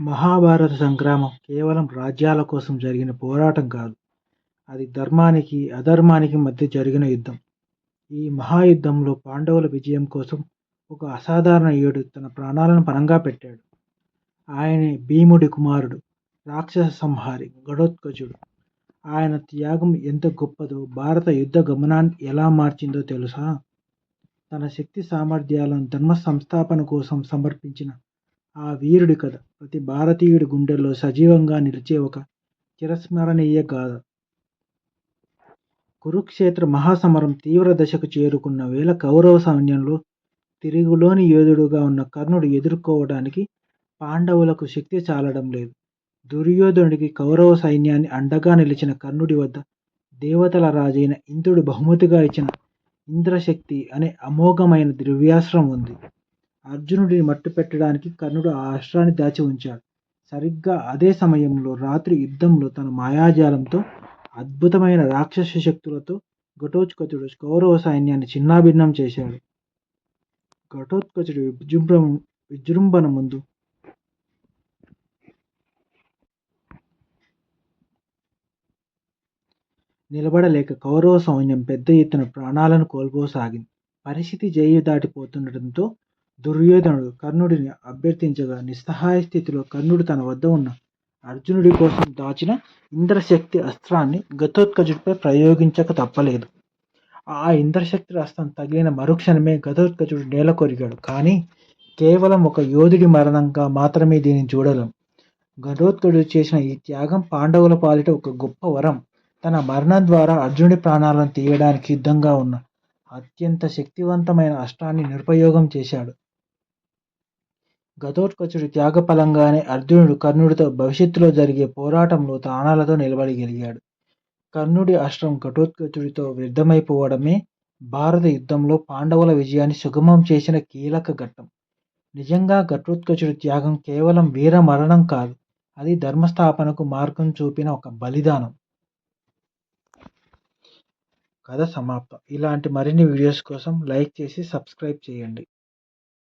మహాభారత సంగ్రామం కేవలం రాజ్యాల కోసం జరిగిన పోరాటం కాదు. అది ధర్మానికి, అధర్మానికి మధ్య జరిగిన యుద్ధం. ఈ మహాయుద్ధంలో పాండవుల విజయం కోసం ఒక అసాధారణ ఏడు తన ప్రాణాలను పణంగా పెట్టాడు. ఆయనే భీముడి కుమారుడు, రాక్షస సంహారి గడోత్కజుడు ఆయన త్యాగం ఎంత గొప్పదో, భారత యుద్ధ గమనాన్ని ఎలా మార్చిందో తెలుసా? తన శక్తి సామర్థ్యాలను ధర్మ సంస్థాపన కోసం సమర్పించిన ఆ వీరుడి కథ ప్రతి భారతీయుడి గుండెల్లో సజీవంగా నిలిచే ఒక చిరస్మరణీయ గాథ. కురుక్షేత్ర మహాసమరం తీవ్ర దశకు చేరుకున్న వేళ కౌరవ సైన్యంలో తిరుగులోని యోధుడుగా ఉన్న కర్ణుడు ఎదుర్కోవడానికి పాండవులకు శక్తి చాలడం లేదు. దుర్యోధనుడికి కౌరవ సైన్యాన్ని అండగా నిలిచిన కర్ణుడి వద్ద దేవతల రాజైన ఇంద్రుడు బహుమతిగా ఇచ్చిన ఇంద్రశక్తి అనే అమోఘమైన దివ్యాస్త్రం ఉంది. అర్జునుడిని మట్టుపెట్టడానికి కర్ణుడు ఆ అస్త్రాన్ని దాచి ఉంచాడు. సరిగ్గా అదే సమయంలో రాత్రి యుద్ధంలో తన మాయాజాలంతో, అద్భుతమైన రాక్షస శక్తులతో ఘటోత్కచుడు కౌరవ సైన్యాన్ని చిన్నాభిన్నం చేశాడు. ఘటోత్కచుడు విజృంభం విజృంభణ ముందు నిలబడలేక కౌరవ సైన్యం పెద్ద ఎత్తున ప్రాణాలను కోల్పోసాగింది. పరిస్థితి జయి దాటిపోతుండటంతో దుర్యోధనుడు కర్ణుడిని అభ్యర్థించగా నిస్సహాయ స్థితిలో కర్ణుడు తన వద్ద ఉన్న అర్జునుడి కోసం దాచిన ఇంద్రశక్తి అస్త్రాన్ని గతోత్కజుడిపై ప్రయోగించక తప్పలేదు. ఆ ఇంద్రశక్తి అస్త్రం తగిలిన మరుక్షణమే గతోత్కజుడు నేల కొరిగాడు కానీ కేవలం ఒక యోధుడి మరణంగా మాత్రమే దీనిని చూడలేం. ఘటోత్కచుడు చేసిన ఈ త్యాగం పాండవుల పాలిట ఒక గొప్ప వరం. తన మరణం ద్వారా అర్జునుడి ప్రాణాలను తీయడానికి సిద్ధంగా ఉన్న అత్యంత శక్తివంతమైన అస్త్రాన్ని నిరుపయోగం చేశాడు. ఘటోత్కచుడి త్యాగఫలంగానే అర్జునుడు కర్ణుడితో భవిష్యత్తులో జరిగే పోరాటంలో తాణాలతో నిలబడగలిగాడు. కర్ణుడి అస్త్రం ఘటోత్కచుడితో వ్యర్థమైపోవడమే భారత యుద్ధంలో పాండవుల విజయాన్ని సుగమం చేసిన కీలక ఘట్టం. నిజంగా ఘటోత్కచుడి త్యాగం కేవలం వీర మరణం కాదు. అది ధర్మస్థాపనకు మార్గం చూపిన ఒక బలిదానం. కథ సమాప్తం. ఇలాంటి మరిన్ని వీడియోస్ కోసం లైక్ చేసి సబ్స్క్రైబ్ చేయండి.